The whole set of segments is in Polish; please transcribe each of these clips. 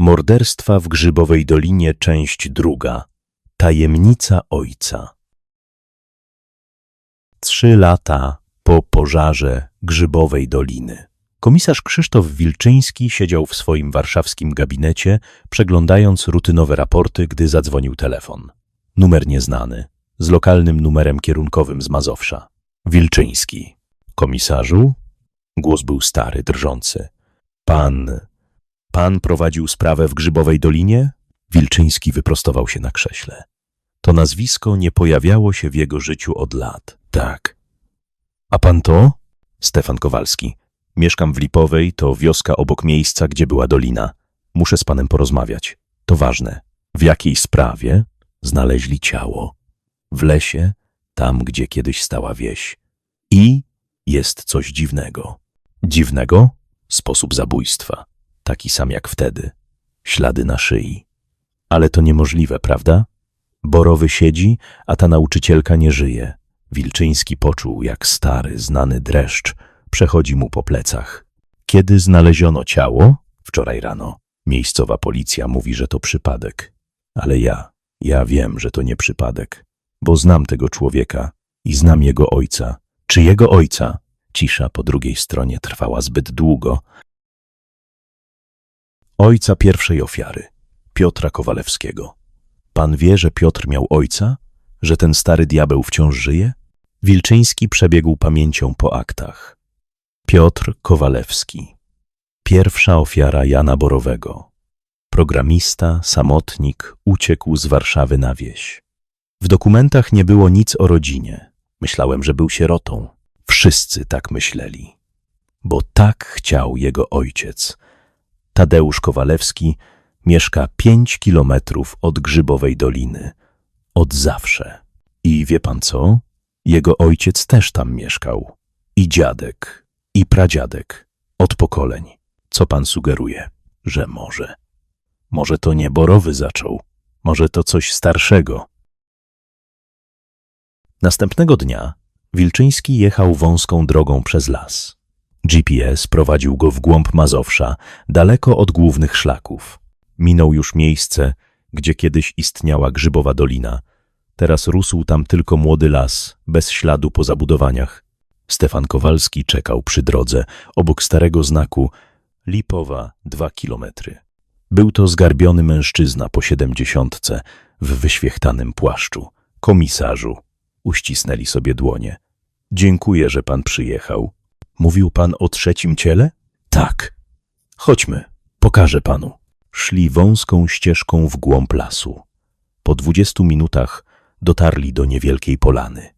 Morderstwa w Grzybowej Dolinie, część druga. Tajemnica ojca. Trzy lata po pożarze Grzybowej Doliny. Komisarz Krzysztof Wilczyński siedział w swoim warszawskim gabinecie, przeglądając rutynowe raporty, gdy zadzwonił telefon. Numer nieznany, z lokalnym numerem kierunkowym z Mazowsza. Wilczyński. Komisarzu? Głos był stary, drżący. Pan... Pan prowadził sprawę w Grzybowej Dolinie? Wilczyński wyprostował się na krześle. To nazwisko nie pojawiało się w jego życiu od lat. Tak. A pan to? Stefan Kowalski. Mieszkam w Lipowej, to wioska obok miejsca, gdzie była dolina. Muszę z panem porozmawiać. To ważne. W jakiej sprawie? Znaleźli ciało. W lesie, tam gdzie kiedyś stała wieś. I jest coś dziwnego. Dziwnego? Sposób zabójstwa. Taki sam jak wtedy. Ślady na szyi. Ale to niemożliwe, prawda? Borowy siedzi, a ta nauczycielka nie żyje. Wilczyński poczuł, jak stary, znany dreszcz przechodzi mu po plecach. Kiedy znaleziono ciało? Wczoraj rano. Miejscowa policja mówi, że to przypadek. Ale ja, ja wiem, że to nie przypadek, bo znam tego człowieka i znam jego ojca. Czy jego ojca? Cisza po drugiej stronie trwała zbyt długo. Ojca pierwszej ofiary, Piotra Kowalewskiego. Pan wie, że Piotr miał ojca? Że ten stary diabeł wciąż żyje? Wilczyński przebiegł pamięcią po aktach. Piotr Kowalewski. Pierwsza ofiara Jana Borowego. Programista, samotnik, uciekł z Warszawy na wieś. W dokumentach nie było nic o rodzinie. Myślałem, że był sierotą. Wszyscy tak myśleli. Bo tak chciał jego ojciec. Tadeusz Kowalewski mieszka pięć kilometrów od Grzybowej Doliny. Od zawsze. I wie pan co? Jego ojciec też tam mieszkał. I dziadek, i pradziadek. Od pokoleń. Co pan sugeruje? Że może. Może to nie Borowy zaczął. Może to coś starszego. Następnego dnia Wilczyński jechał wąską drogą przez las. GPS prowadził go w głąb Mazowsza, daleko od głównych szlaków. Minął już miejsce, gdzie kiedyś istniała grzybowa dolina. Teraz rósł tam tylko młody las, bez śladu po zabudowaniach. Stefan Kowalski czekał przy drodze, obok starego znaku Lipowa dwa kilometry. Był to zgarbiony mężczyzna po siedemdziesiątce w wyświechtanym płaszczu. Komisarzu. Uścisnęli sobie dłonie. Dziękuję, że pan przyjechał. Mówił pan o trzecim ciele? Tak. Chodźmy, pokażę panu. Szli wąską ścieżką w głąb lasu. Po dwudziestu minutach dotarli do niewielkiej polany.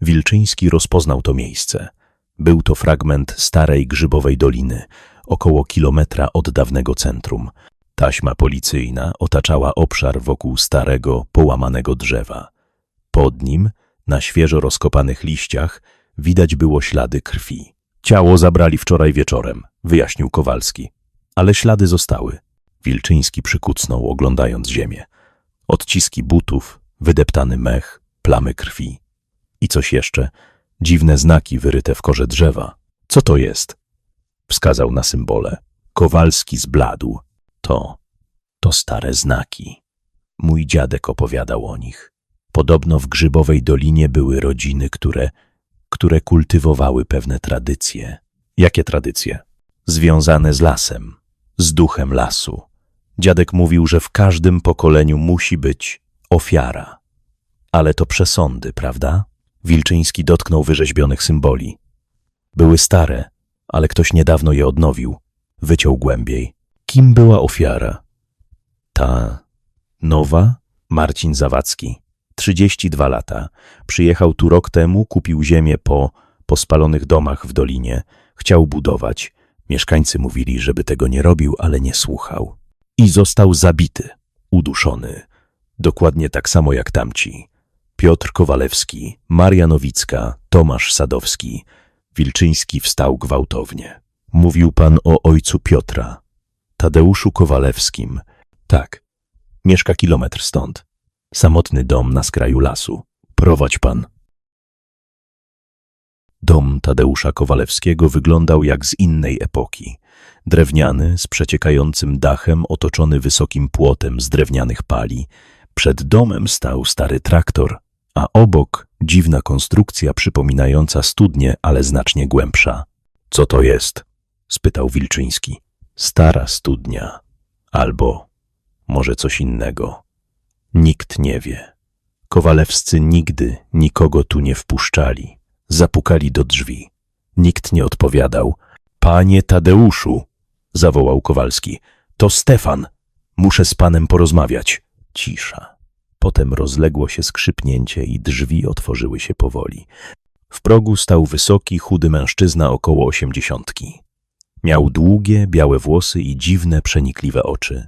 Wilczyński rozpoznał to miejsce. Był to fragment starej grzybowej doliny, około kilometra od dawnego centrum. Taśma policyjna otaczała obszar wokół starego, połamanego drzewa. Pod nim, na świeżo rozkopanych liściach, widać było ślady krwi. Ciało zabrali wczoraj wieczorem, wyjaśnił Kowalski. Ale ślady zostały. Wilczyński przykucnął, oglądając ziemię. Odciski butów, wydeptany mech, plamy krwi. I coś jeszcze, dziwne znaki wyryte w korze drzewa. Co to jest? Wskazał na symbole. Kowalski zbladł. To, to stare znaki. Mój dziadek opowiadał o nich. Podobno w Grzybowej Dolinie były rodziny, które, które kultywowały pewne tradycje. Jakie tradycje? Związane z lasem, z duchem lasu. Dziadek mówił, że w każdym pokoleniu musi być ofiara. Ale to przesądy, prawda? Wilczyński dotknął wyrzeźbionych symboli. Były stare, ale ktoś niedawno je odnowił. Wyciął głębiej. Kim była ofiara? Ta nowa? Marcin Zawadzki. 32 lata. Przyjechał tu rok temu, kupił ziemię po, po spalonych domach w dolinie. Chciał budować. Mieszkańcy mówili, żeby tego nie robił, ale nie słuchał. I został zabity, uduszony. Dokładnie tak samo jak tamci. Piotr Kowalewski, Maria Nowicka, Tomasz Sadowski. Wilczyński wstał gwałtownie. Mówił pan o ojcu Piotra, Tadeuszu Kowalewskim. Tak, mieszka kilometr stąd. Samotny dom na skraju lasu. Prowadź pan. Dom Tadeusza Kowalewskiego wyglądał jak z innej epoki. Drewniany, z przeciekającym dachem, otoczony wysokim płotem z drewnianych pali. Przed domem stał stary traktor, a obok dziwna konstrukcja przypominająca studnię, ale znacznie głębsza. Co to jest? spytał Wilczyński. Stara studnia. Albo może coś innego. Nikt nie wie. Kowalewscy nigdy nikogo tu nie wpuszczali. Zapukali do drzwi. Nikt nie odpowiadał. Panie Tadeuszu, zawołał Kowalski, to Stefan. Muszę z panem porozmawiać. Cisza. Potem rozległo się skrzypnięcie i drzwi otworzyły się powoli. W progu stał wysoki, chudy mężczyzna około osiemdziesiątki. Miał długie, białe włosy i dziwne, przenikliwe oczy.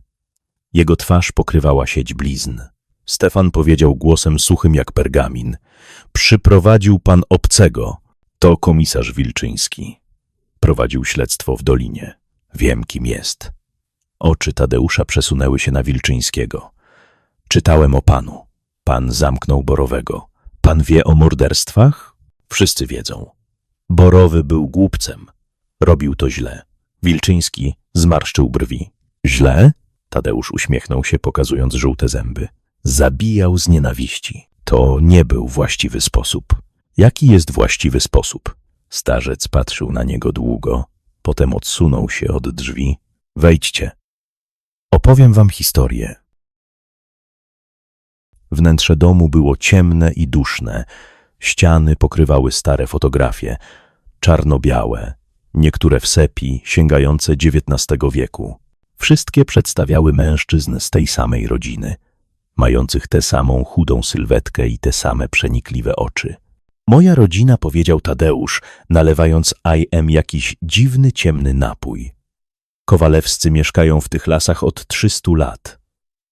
Jego twarz pokrywała sieć blizn. Stefan powiedział głosem suchym jak pergamin. Przyprowadził pan obcego. To komisarz Wilczyński. Prowadził śledztwo w Dolinie. Wiem, kim jest. Oczy Tadeusza przesunęły się na Wilczyńskiego. Czytałem o panu. Pan zamknął Borowego. Pan wie o morderstwach? Wszyscy wiedzą. Borowy był głupcem. Robił to źle. Wilczyński zmarszczył brwi. Źle? Tadeusz uśmiechnął się, pokazując żółte zęby. Zabijał z nienawiści. To nie był właściwy sposób. Jaki jest właściwy sposób? Starzec patrzył na niego długo, potem odsunął się od drzwi. Wejdźcie. Opowiem wam historię. Wnętrze domu było ciemne i duszne. Ściany pokrywały stare fotografie, czarno-białe, niektóre w sepi, sięgające XIX wieku. Wszystkie przedstawiały mężczyzn z tej samej rodziny, mających tę samą chudą sylwetkę i te same przenikliwe oczy. Moja rodzina, powiedział Tadeusz, nalewając IM jakiś dziwny, ciemny napój. Kowalewscy mieszkają w tych lasach od 300 lat.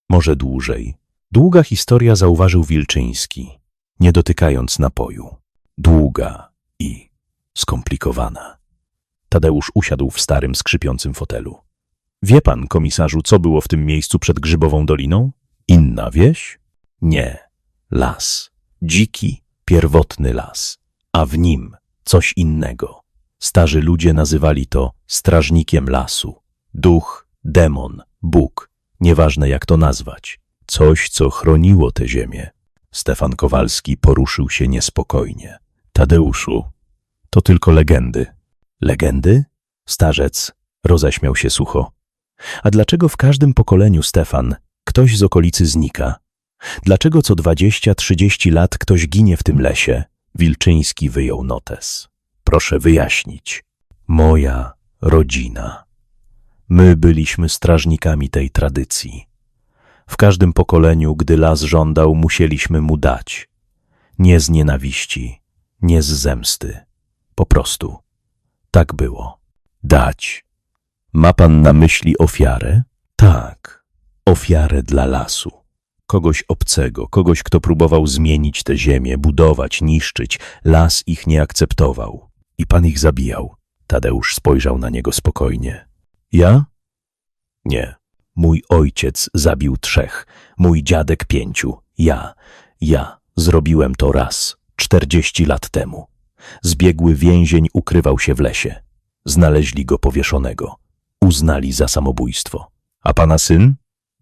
Może dłużej. Długa historia zauważył Wilczyński, nie dotykając napoju. Długa i skomplikowana. Tadeusz usiadł w starym, skrzypiącym fotelu. Wie pan, komisarzu, co było w tym miejscu przed Grzybową Doliną? Inna wieś? Nie. Las. Dziki, pierwotny las. A w nim coś innego. Starzy ludzie nazywali to strażnikiem lasu. Duch, demon, Bóg. Nieważne jak to nazwać. Coś, co chroniło tę ziemię. Stefan Kowalski poruszył się niespokojnie. Tadeuszu, to tylko legendy. Legendy? Starzec roześmiał się sucho. A dlaczego w każdym pokoleniu, Stefan, ktoś z okolicy znika? Dlaczego co dwadzieścia, trzydzieści lat ktoś ginie w tym lesie? Wilczyński wyjął notes. Proszę wyjaśnić. Moja rodzina. My byliśmy strażnikami tej tradycji. W każdym pokoleniu, gdy las żądał, musieliśmy mu dać. Nie z nienawiści, nie z zemsty. Po prostu. Tak było. Dać. Ma pan na myśli ofiarę? Tak. Ofiarę dla lasu. Kogoś obcego, kogoś, kto próbował zmienić tę ziemię, budować, niszczyć. Las ich nie akceptował. I pan ich zabijał. Tadeusz spojrzał na niego spokojnie. Ja? Nie. Mój ojciec zabił trzech, mój dziadek pięciu. Ja, ja zrobiłem to raz, czterdzieści lat temu. Zbiegły więzień ukrywał się w lesie. Znaleźli go powieszonego. Uznali za samobójstwo. A pana syn?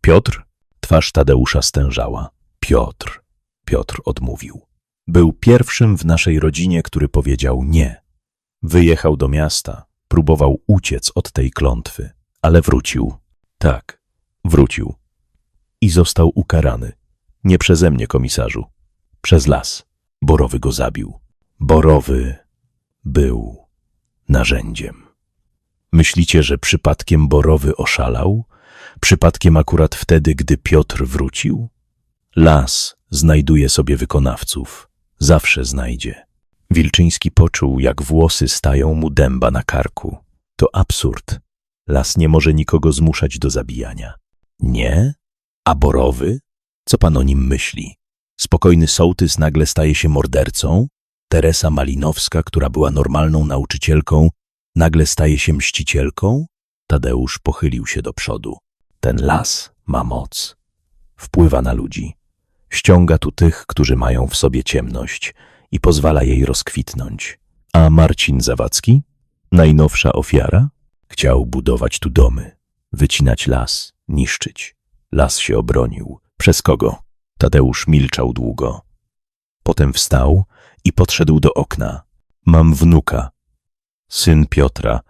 Piotr? Twarz Tadeusza stężała. Piotr. Piotr odmówił. Był pierwszym w naszej rodzinie, który powiedział nie. Wyjechał do miasta, próbował uciec od tej klątwy, ale wrócił. Tak, wrócił. I został ukarany. Nie przeze mnie, komisarzu. Przez las. Borowy go zabił. Borowy był narzędziem. Myślicie, że przypadkiem Borowy oszalał? Przypadkiem akurat wtedy, gdy Piotr wrócił? Las znajduje sobie wykonawców. Zawsze znajdzie. Wilczyński poczuł, jak włosy stają mu dęba na karku. To absurd. Las nie może nikogo zmuszać do zabijania. Nie? A Borowy? Co pan o nim myśli? Spokojny sołtys nagle staje się mordercą? Teresa Malinowska, która była normalną nauczycielką, nagle staje się mścicielką? Tadeusz pochylił się do przodu. Ten las ma moc. Wpływa na ludzi. Ściąga tu tych, którzy mają w sobie ciemność i pozwala jej rozkwitnąć. A Marcin Zawadzki? Najnowsza ofiara? Chciał budować tu domy, wycinać las, niszczyć. Las się obronił. Przez kogo? Tadeusz milczał długo. Potem wstał i podszedł do okna. Mam wnuka. Syn Piotra.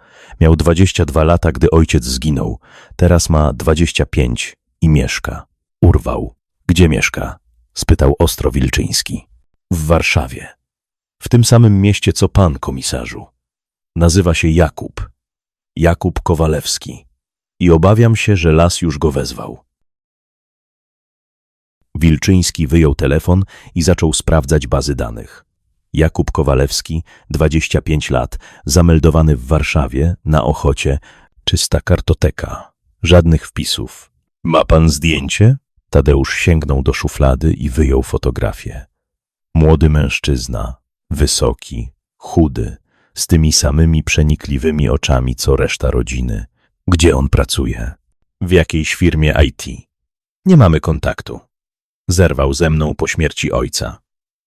Miał 22 lata, gdy ojciec zginął. Teraz ma 25 i mieszka. Urwał. Gdzie mieszka? spytał ostro Wilczyński. W Warszawie. W tym samym mieście co pan, komisarzu. Nazywa się Jakub. Jakub Kowalewski. I obawiam się, że las już go wezwał. Wilczyński wyjął telefon i zaczął sprawdzać bazy danych. Jakub Kowalewski, 25 lat, zameldowany w Warszawie, na Ochocie, czysta kartoteka, żadnych wpisów. Ma pan zdjęcie? Tadeusz sięgnął do szuflady i wyjął fotografię. Młody mężczyzna, wysoki, chudy, z tymi samymi przenikliwymi oczami co reszta rodziny. Gdzie on pracuje? W jakiejś firmie IT. Nie mamy kontaktu. Zerwał ze mną po śmierci ojca.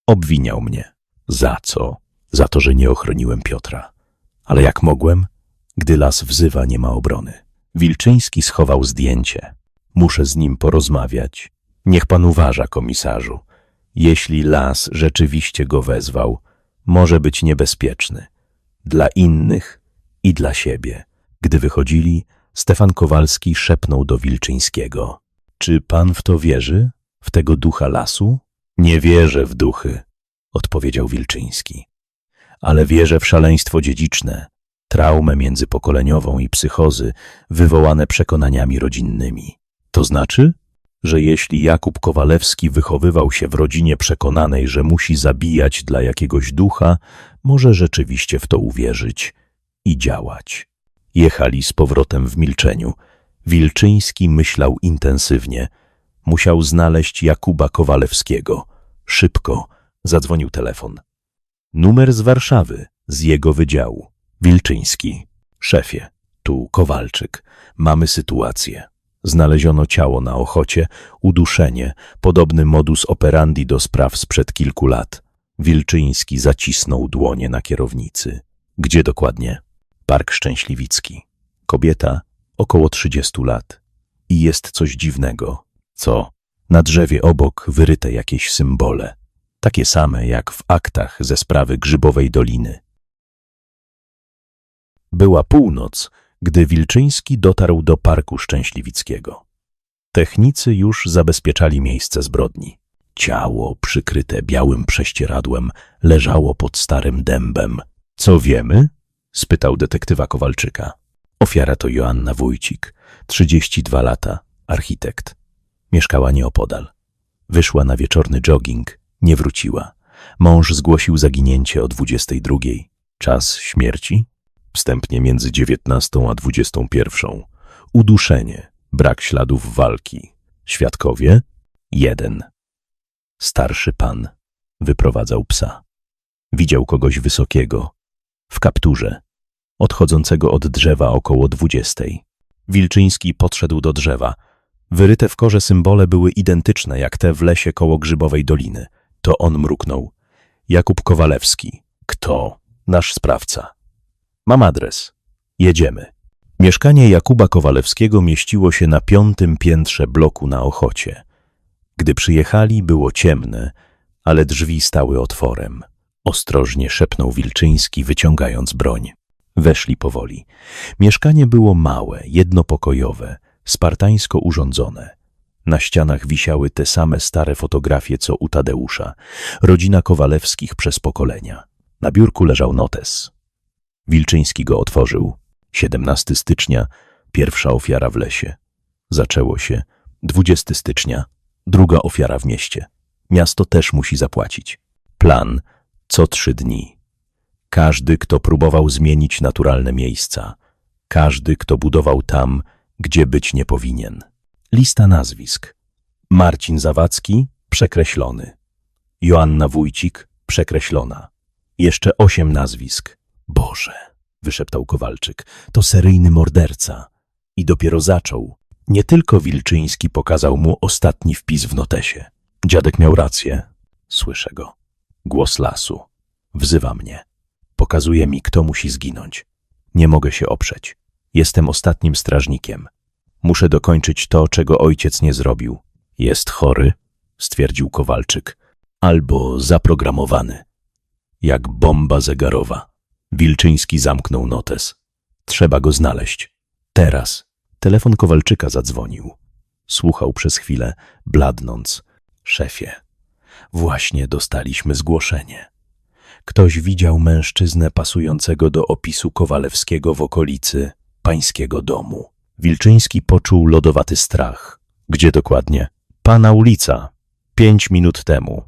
Obwiniał mnie. Za co? Za to, że nie ochroniłem Piotra. Ale jak mogłem? Gdy las wzywa, nie ma obrony. Wilczyński schował zdjęcie. Muszę z nim porozmawiać. Niech pan uważa, komisarzu. Jeśli las rzeczywiście go wezwał, może być niebezpieczny. Dla innych i dla siebie. Gdy wychodzili, Stefan Kowalski szepnął do Wilczyńskiego. Czy pan w to wierzy? W tego ducha lasu? Nie wierzę w duchy, odpowiedział Wilczyński. Ale wierzę w szaleństwo dziedziczne, traumę międzypokoleniową i psychozy wywołane przekonaniami rodzinnymi. To znaczy, że jeśli Jakub Kowalewski wychowywał się w rodzinie przekonanej, że musi zabijać dla jakiegoś ducha, może rzeczywiście w to uwierzyć i działać. Jechali z powrotem w milczeniu. Wilczyński myślał intensywnie. Musiał znaleźć Jakuba Kowalewskiego. Szybko zadzwonił telefon. Numer z Warszawy, z jego wydziału. Wilczyński. Szefie, tu Kowalczyk. Mamy sytuację. Znaleziono ciało na Ochocie, uduszenie, podobny modus operandi do spraw sprzed kilku lat. Wilczyński zacisnął dłonie na kierownicy. Gdzie dokładnie? Park Szczęśliwicki. Kobieta około 30 lat. I jest coś dziwnego. Co? Na drzewie obok wyryte jakieś symbole. Takie same jak w aktach ze sprawy Grzybowej Doliny. Była północ, gdy Wilczyński dotarł do Parku Szczęśliwickiego. Technicy już zabezpieczali miejsce zbrodni. Ciało, przykryte białym prześcieradłem, leżało pod starym dębem. Co wiemy? spytał detektywa Kowalczyka. Ofiara to Joanna Wójcik, 32 lata, architekt. Mieszkała nieopodal. Wyszła na wieczorny jogging, nie wróciła. Mąż zgłosił zaginięcie o 22. Czas śmierci? Wstępnie między 19 a 21. Uduszenie, brak śladów walki. Świadkowie? Jeden. Starszy pan wyprowadzał psa. Widział kogoś wysokiego, w kapturze, odchodzącego od drzewa około dwudziestej. Wilczyński podszedł do drzewa. Wyryte w korze symbole były identyczne jak te w lesie koło Grzybowej Doliny. To on mruknął. Jakub Kowalewski. Kto? Nasz sprawca. Mam adres. Jedziemy. Mieszkanie Jakuba Kowalewskiego mieściło się na piątym piętrze bloku na Ochocie. Gdy przyjechali, było ciemne, ale drzwi stały otworem. Ostrożnie szepnął Wilczyński, wyciągając broń. Weszli powoli. Mieszkanie było małe, jednopokojowe, spartańsko urządzone. Na ścianach wisiały te same stare fotografie, co u Tadeusza, rodzina Kowalewskich przez pokolenia. Na biurku leżał notes. Wilczyński go otworzył. 17 stycznia, pierwsza ofiara w lesie. Zaczęło się. 20 stycznia, druga ofiara w mieście. Miasto też musi zapłacić. Plan co trzy dni. Każdy, kto próbował zmienić naturalne miejsca. Każdy, kto budował tam, gdzie być nie powinien. Lista nazwisk. Marcin Zawadzki, przekreślony. Joanna Wójcik, przekreślona. Jeszcze osiem nazwisk. Boże, wyszeptał Kowalczyk, to seryjny morderca. I dopiero zaczął. Nie tylko Wilczyński pokazał mu ostatni wpis w notesie. Dziadek miał rację. Słyszę go. Głos lasu. Wzywa mnie. Pokazuje mi, kto musi zginąć. Nie mogę się oprzeć. Jestem ostatnim strażnikiem. Muszę dokończyć to, czego ojciec nie zrobił. Jest chory, stwierdził Kowalczyk, albo zaprogramowany. Jak bomba zegarowa. Wilczyński zamknął notes. Trzeba go znaleźć. Teraz. Telefon Kowalczyka zadzwonił. Słuchał przez chwilę, bladnąc. Szefie, właśnie dostaliśmy zgłoszenie. Ktoś widział mężczyznę pasującego do opisu Kowalewskiego w okolicy pańskiego domu. Wilczyński poczuł lodowaty strach. Gdzie dokładnie? Pana ulica. Pięć minut temu.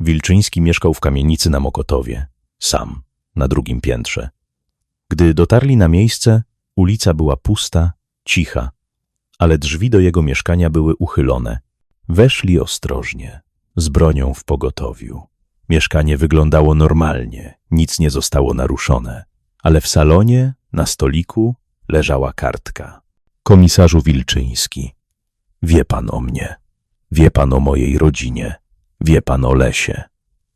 Wilczyński mieszkał w kamienicy na Mokotowie, sam, na drugim piętrze. Gdy dotarli na miejsce, ulica była pusta, cicha, ale drzwi do jego mieszkania były uchylone. Weszli ostrożnie, z bronią w pogotowiu. Mieszkanie wyglądało normalnie, nic nie zostało naruszone, ale w salonie, na stoliku, leżała kartka. Komisarzu Wilczyński, wie pan o mnie, wie pan o mojej rodzinie, wie pan o lesie,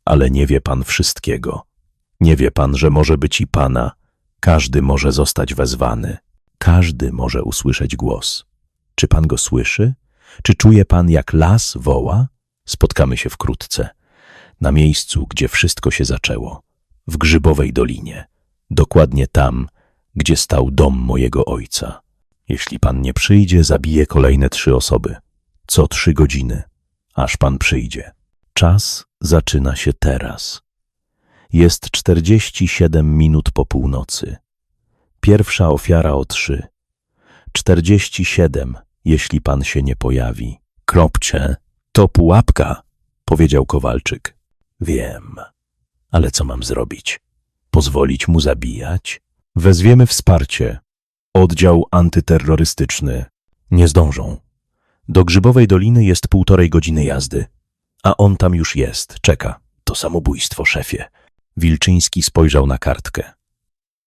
ale nie wie pan wszystkiego. Nie wie pan, że może być i pana, każdy może zostać wezwany, każdy może usłyszeć głos. Czy pan go słyszy? Czy czuje pan, jak las woła? Spotkamy się wkrótce. Na miejscu, gdzie wszystko się zaczęło. W Grzybowej Dolinie. Dokładnie tam, gdzie stał dom mojego ojca. Jeśli pan nie przyjdzie, zabiję kolejne trzy osoby. Co trzy godziny, aż pan przyjdzie. Czas zaczyna się teraz. Jest 47 minut po północy. Pierwsza ofiara o trzy. 47, jeśli pan się nie pojawi. Kropcie, to pułapka, powiedział Kowalczyk. Wiem, ale co mam zrobić? Pozwolić mu zabijać? Wezwiemy wsparcie. Oddział antyterrorystyczny. Nie zdążą. Do Grzybowej Doliny jest półtorej godziny jazdy. A on tam już jest, czeka. To samobójstwo, szefie. Wilczyński spojrzał na kartkę.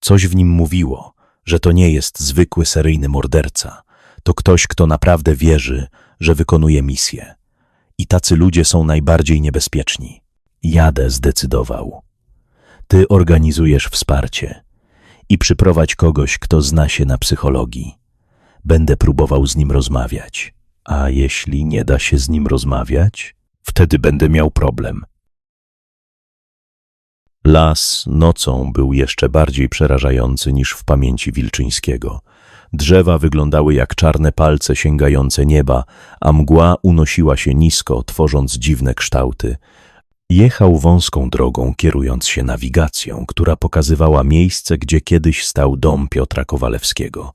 Coś w nim mówiło, że to nie jest zwykły seryjny morderca. To ktoś, kto naprawdę wierzy, że wykonuje misję. I tacy ludzie są najbardziej niebezpieczni. Jadę zdecydował. Ty organizujesz wsparcie i przyprowadź kogoś, kto zna się na psychologii. Będę próbował z nim rozmawiać. A jeśli nie da się z nim rozmawiać, wtedy będę miał problem. Las nocą był jeszcze bardziej przerażający niż w pamięci Wilczyńskiego. Drzewa wyglądały jak czarne palce sięgające nieba, a mgła unosiła się nisko, tworząc dziwne kształty. Jechał wąską drogą, kierując się nawigacją, która pokazywała miejsce, gdzie kiedyś stał dom Piotra Kowalewskiego.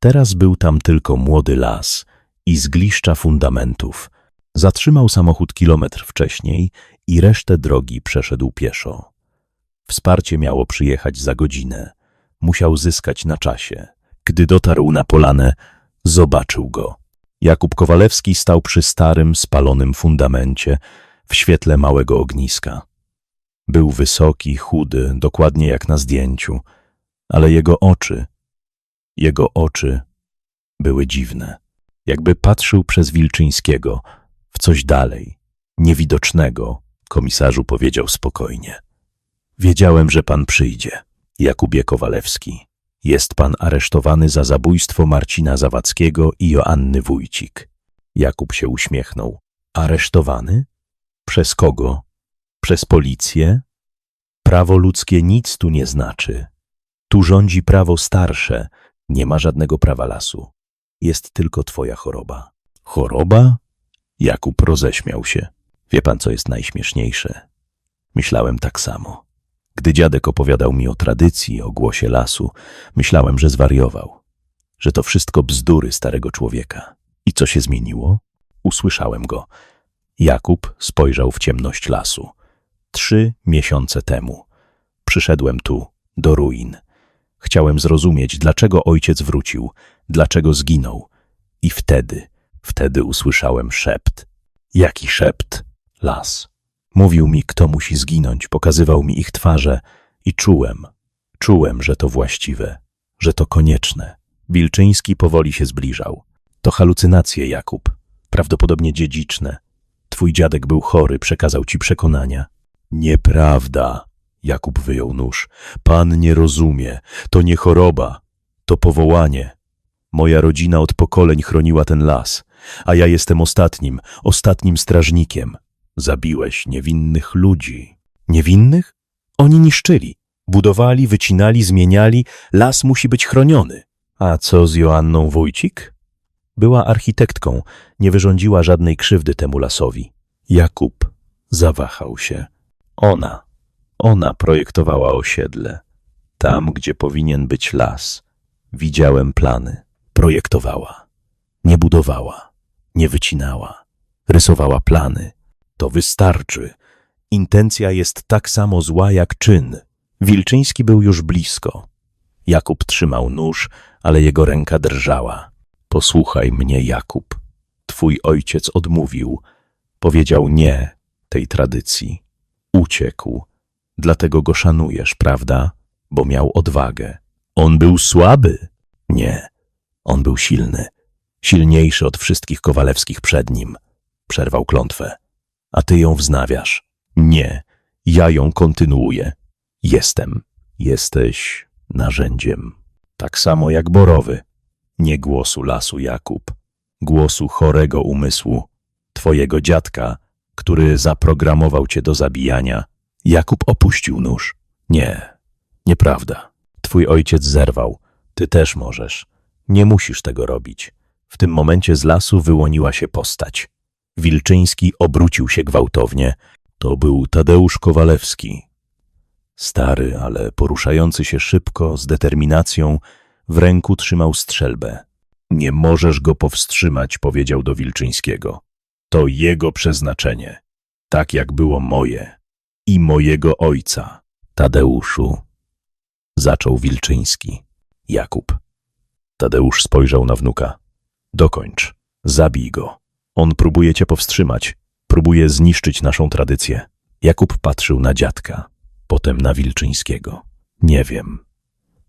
Teraz był tam tylko młody las i zgliszcza fundamentów. Zatrzymał samochód kilometr wcześniej i resztę drogi przeszedł pieszo. Wsparcie miało przyjechać za godzinę. Musiał zyskać na czasie. Gdy dotarł na polanę, zobaczył go. Jakub Kowalewski stał przy starym, spalonym fundamencie w świetle małego ogniska. Był wysoki, chudy, dokładnie jak na zdjęciu, ale jego oczy, jego oczy były dziwne. Jakby patrzył przez Wilczyńskiego w coś dalej, niewidocznego, komisarzu powiedział spokojnie. Wiedziałem, że pan przyjdzie. Jakubie Kowalewski. Jest pan aresztowany za zabójstwo Marcina Zawadzkiego i Joanny Wójcik. Jakub się uśmiechnął. Aresztowany? Przez kogo? Przez policję? Prawo ludzkie nic tu nie znaczy. Tu rządzi prawo starsze, nie ma żadnego prawa lasu. Jest tylko twoja choroba. Choroba? Jakub roześmiał się. Wie pan, co jest najśmieszniejsze? Myślałem tak samo. Gdy dziadek opowiadał mi o tradycji, o głosie lasu, myślałem, że zwariował, że to wszystko bzdury starego człowieka. I co się zmieniło? Usłyszałem go. Jakub spojrzał w ciemność lasu. Trzy miesiące temu. Przyszedłem tu, do ruin. Chciałem zrozumieć, dlaczego ojciec wrócił, dlaczego zginął. I wtedy, wtedy usłyszałem szept. Jaki szept? Las. Mówił mi, kto musi zginąć, pokazywał mi ich twarze i czułem, czułem, że to właściwe, że to konieczne. Wilczyński powoli się zbliżał. To halucynacje, Jakub, prawdopodobnie dziedziczne. Twój dziadek był chory, przekazał ci przekonania. Nieprawda. Jakub wyjął nóż. Pan nie rozumie. To nie choroba. To powołanie. Moja rodzina od pokoleń chroniła ten las, a ja jestem ostatnim, ostatnim strażnikiem. Zabiłeś niewinnych ludzi. Niewinnych? Oni niszczyli. Budowali, wycinali, zmieniali. Las musi być chroniony. A co z Joanną Wójcik? Była architektką, nie wyrządziła żadnej krzywdy temu lasowi. Jakub zawahał się. Ona, ona projektowała osiedle. Tam, gdzie powinien być las. Widziałem plany. Projektowała. Nie budowała. Nie wycinała. Rysowała plany. To wystarczy. Intencja jest tak samo zła jak czyn. Wilczyński był już blisko. Jakub trzymał nóż, ale jego ręka drżała. Posłuchaj mnie, Jakub. Twój ojciec odmówił. Powiedział nie tej tradycji. Uciekł. Dlatego go szanujesz, prawda? Bo miał odwagę. On był słaby. Nie. On był silny. Silniejszy od wszystkich Kowalewskich przed nim. Przerwał klątwę. A ty ją wznawiasz. Nie. Ja ją kontynuuję. Jestem. Jesteś narzędziem. Tak samo jak Borowy. Nie głosu lasu Jakub. Głosu chorego umysłu. Twojego dziadka, który zaprogramował cię do zabijania. Jakub opuścił nóż. Nie. Nieprawda. Twój ojciec zerwał. Ty też możesz. Nie musisz tego robić. W tym momencie z lasu wyłoniła się postać. Wilczyński obrócił się gwałtownie. To był Tadeusz Kowalewski. Stary, ale poruszający się szybko, z determinacją, w ręku trzymał strzelbę. Nie możesz go powstrzymać, powiedział do Wilczyńskiego. To jego przeznaczenie, tak jak było moje i mojego ojca. Tadeuszu, zaczął Wilczyński. Jakub. Tadeusz spojrzał na wnuka. Dokończ, zabij go. On próbuje cię powstrzymać, próbuje zniszczyć naszą tradycję. Jakub patrzył na dziadka, potem na Wilczyńskiego. Nie wiem.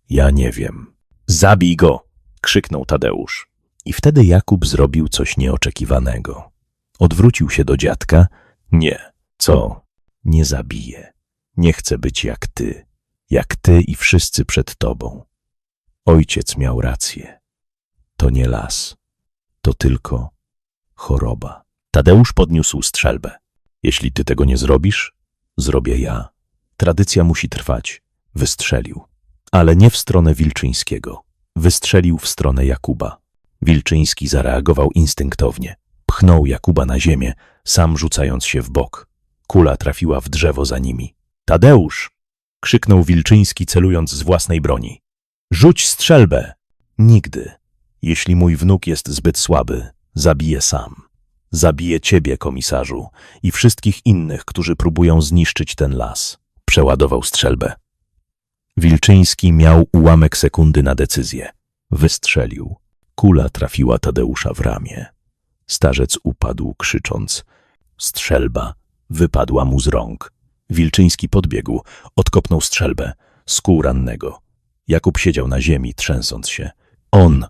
Ja nie wiem. Zabij go! krzyknął Tadeusz. I wtedy Jakub zrobił coś nieoczekiwanego. Odwrócił się do dziadka. Nie. Co? Nie zabiję. Nie chcę być jak ty. Jak ty i wszyscy przed tobą. Ojciec miał rację. To nie las. To tylko choroba. Tadeusz podniósł strzelbę. Jeśli ty tego nie zrobisz, zrobię ja. Tradycja musi trwać. Wystrzelił. Ale nie w stronę Wilczyńskiego. Wystrzelił w stronę Jakuba. Wilczyński zareagował instynktownie. Pchnął Jakuba na ziemię, sam rzucając się w bok. Kula trafiła w drzewo za nimi. Tadeusz! krzyknął Wilczyński, celując z własnej broni. Rzuć strzelbę! Nigdy. Jeśli mój wnuk jest zbyt słaby, zabiję sam. Zabiję ciebie, komisarzu, i wszystkich innych, którzy próbują zniszczyć ten las. Przeładował strzelbę. Wilczyński miał ułamek sekundy na decyzję. Wystrzelił. Kula trafiła Tadeusza w ramię. Starzec upadł, krzycząc. Strzelba wypadła mu z rąk. Wilczyński podbiegł, odkopnął strzelbę, skuł rannego. Jakub siedział na ziemi, trzęsąc się. On,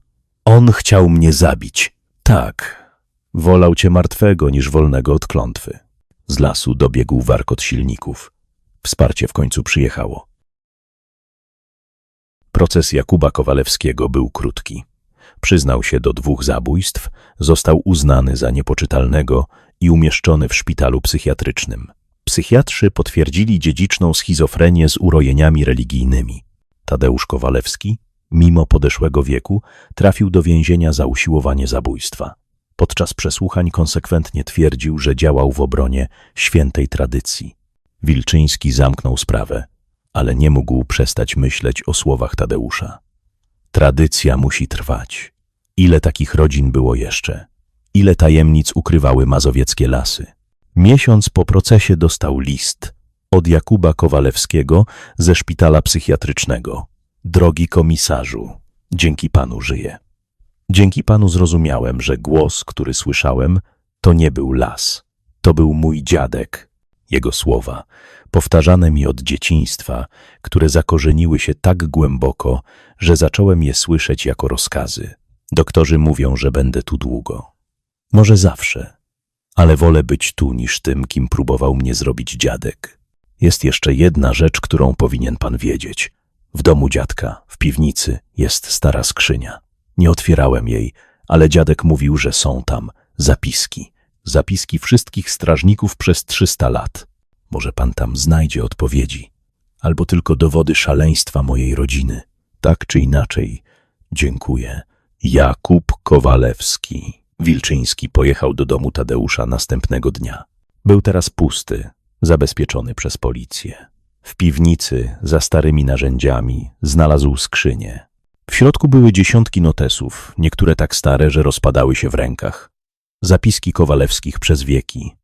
on chciał mnie zabić. Tak, wolał cię martwego niż wolnego od klątwy. Z lasu dobiegł warkot silników. Wsparcie w końcu przyjechało. Proces Jakuba Kowalewskiego był krótki. Przyznał się do dwóch zabójstw, został uznany za niepoczytalnego i umieszczony w szpitalu psychiatrycznym. Psychiatrzy potwierdzili dziedziczną schizofrenię z urojeniami religijnymi. Tadeusz Kowalewski, mimo podeszłego wieku, trafił do więzienia za usiłowanie zabójstwa. Podczas przesłuchań konsekwentnie twierdził, że działał w obronie świętej tradycji. Wilczyński zamknął sprawę, ale nie mógł przestać myśleć o słowach Tadeusza. Tradycja musi trwać. Ile takich rodzin było jeszcze? Ile tajemnic ukrywały mazowieckie lasy? Miesiąc po procesie dostał list od Jakuba Kowalewskiego ze szpitala psychiatrycznego. Drogi komisarzu, dzięki panu żyję. Dzięki panu zrozumiałem, że głos, który słyszałem, to nie był las. To był mój dziadek. Jego słowa, powtarzane mi od dzieciństwa, które zakorzeniły się tak głęboko, że zacząłem je słyszeć jako rozkazy. Doktorzy mówią, że będę tu długo. Może zawsze, ale wolę być tu niż tym, kim próbował mnie zrobić dziadek. Jest jeszcze jedna rzecz, którą powinien pan wiedzieć. W domu dziadka, w piwnicy, jest stara skrzynia. Nie otwierałem jej, ale dziadek mówił, że są tam zapiski. Zapiski wszystkich strażników przez 300 lat. Może pan tam znajdzie odpowiedzi. Albo tylko dowody szaleństwa mojej rodziny. Tak czy inaczej, dziękuję. Jakub Kowalewski. Wilczyński pojechał do domu Tadeusza następnego dnia. Był teraz pusty, zabezpieczony przez policję. W piwnicy, za starymi narzędziami, znalazł skrzynię. W środku były dziesiątki notesów, niektóre tak stare, że rozpadały się w rękach. Zapiski Kowalewskich przez wieki,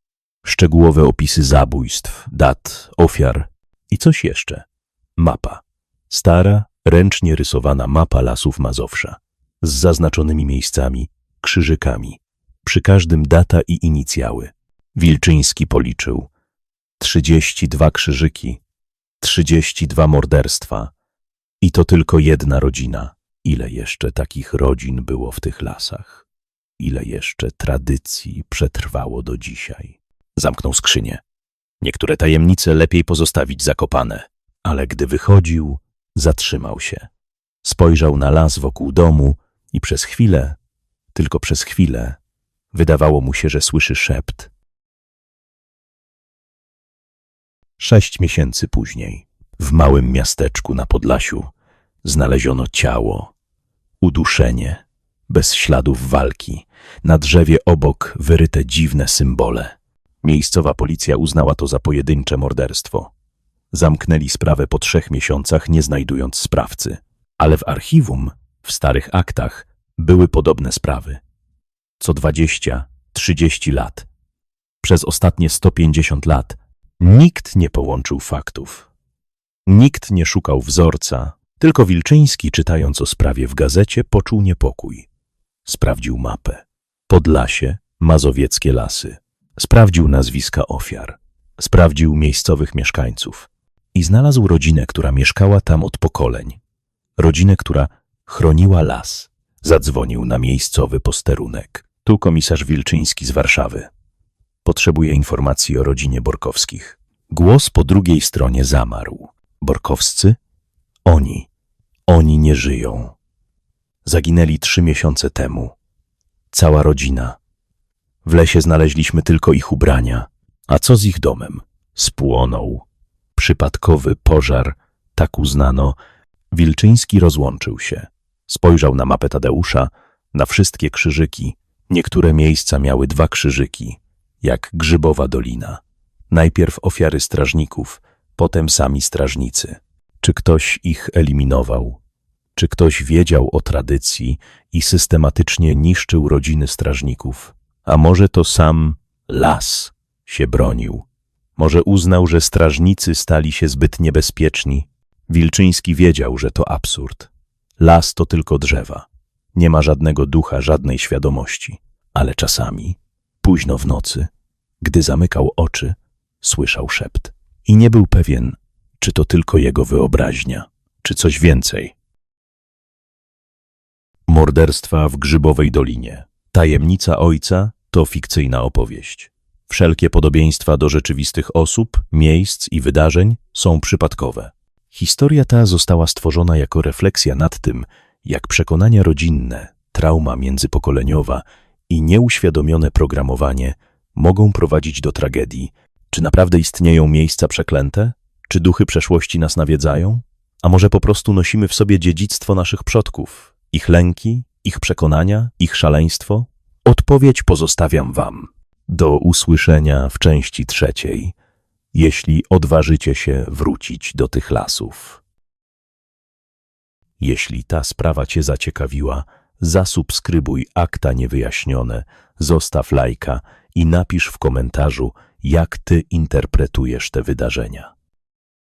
szczegółowe opisy zabójstw, dat, ofiar i coś jeszcze. Mapa. Stara, ręcznie rysowana mapa lasów Mazowsza z zaznaczonymi miejscami, krzyżykami. Przy każdym data i inicjały. Wilczyński policzył. 32 krzyżyki, 32 morderstwa. I to tylko jedna rodzina. Ile jeszcze takich rodzin było w tych lasach? Ile jeszcze tradycji przetrwało do dzisiaj? Zamknął skrzynię. Niektóre tajemnice lepiej pozostawić zakopane. Ale gdy wychodził, zatrzymał się. Spojrzał na las wokół domu i przez chwilę, tylko przez chwilę, wydawało mu się, że słyszy szept. Sześć miesięcy później, w małym miasteczku na Podlasiu, znaleziono ciało, uduszenie, bez śladów walki, na drzewie obok wyryte dziwne symbole. Miejscowa policja uznała to za pojedyncze morderstwo. Zamknęli sprawę po trzech miesiącach, nie znajdując sprawcy. Ale w archiwum, w starych aktach, były podobne sprawy. Co 20-30 lat. Przez ostatnie 150 lat nikt nie połączył faktów. Nikt nie szukał wzorca, tylko Wilczyński, czytając o sprawie w gazecie, poczuł niepokój. Sprawdził mapę. Podlasie, mazowieckie lasy. Sprawdził nazwiska ofiar. Sprawdził miejscowych mieszkańców. I znalazł rodzinę, która mieszkała tam od pokoleń. Rodzinę, która chroniła las. Zadzwonił na miejscowy posterunek. Tu komisarz Wilczyński z Warszawy. Potrzebuje informacji o rodzinie Borkowskich. Głos po drugiej stronie zamarł. Borkowscy? Oni. Oni nie żyją. Zaginęli trzy miesiące temu. Cała rodzina. W lesie znaleźliśmy tylko ich ubrania. A co z ich domem? Spłonął. Przypadkowy pożar, tak uznano. Wilczyński rozłączył się. Spojrzał na mapę Tadeusza, na wszystkie krzyżyki. Niektóre miejsca miały dwa krzyżyki, jak Grzybowa Dolina. Najpierw ofiary strażników, potem sami strażnicy. Czy ktoś ich eliminował? Czy ktoś wiedział o tradycji i systematycznie niszczył rodziny strażników? A może to sam las się bronił? Może uznał, że strażnicy stali się zbyt niebezpieczni? Wilczyński wiedział, że to absurd. Las to tylko drzewa. Nie ma żadnego ducha, żadnej świadomości. Ale czasami, późno w nocy, gdy zamykał oczy, słyszał szept. I nie był pewien, czy to tylko jego wyobraźnia, czy coś więcej. Morderstwa w Grzybowej Dolinie. Tajemnica ojca to fikcyjna opowieść. Wszelkie podobieństwa do rzeczywistych osób, miejsc i wydarzeń są przypadkowe. Historia ta została stworzona jako refleksja nad tym, jak przekonania rodzinne, trauma międzypokoleniowa i nieuświadomione programowanie mogą prowadzić do tragedii. Czy naprawdę istnieją miejsca przeklęte? Czy duchy przeszłości nas nawiedzają? A może po prostu nosimy w sobie dziedzictwo naszych przodków, ich lęki, ich przekonania, ich szaleństwo? Odpowiedź pozostawiam Wam. Do usłyszenia w części trzeciej, jeśli odważycie się wrócić do tych lasów. Jeśli ta sprawa Cię zaciekawiła, zasubskrybuj akta niewyjaśnione, zostaw lajka i napisz w komentarzu, jak Ty interpretujesz te wydarzenia.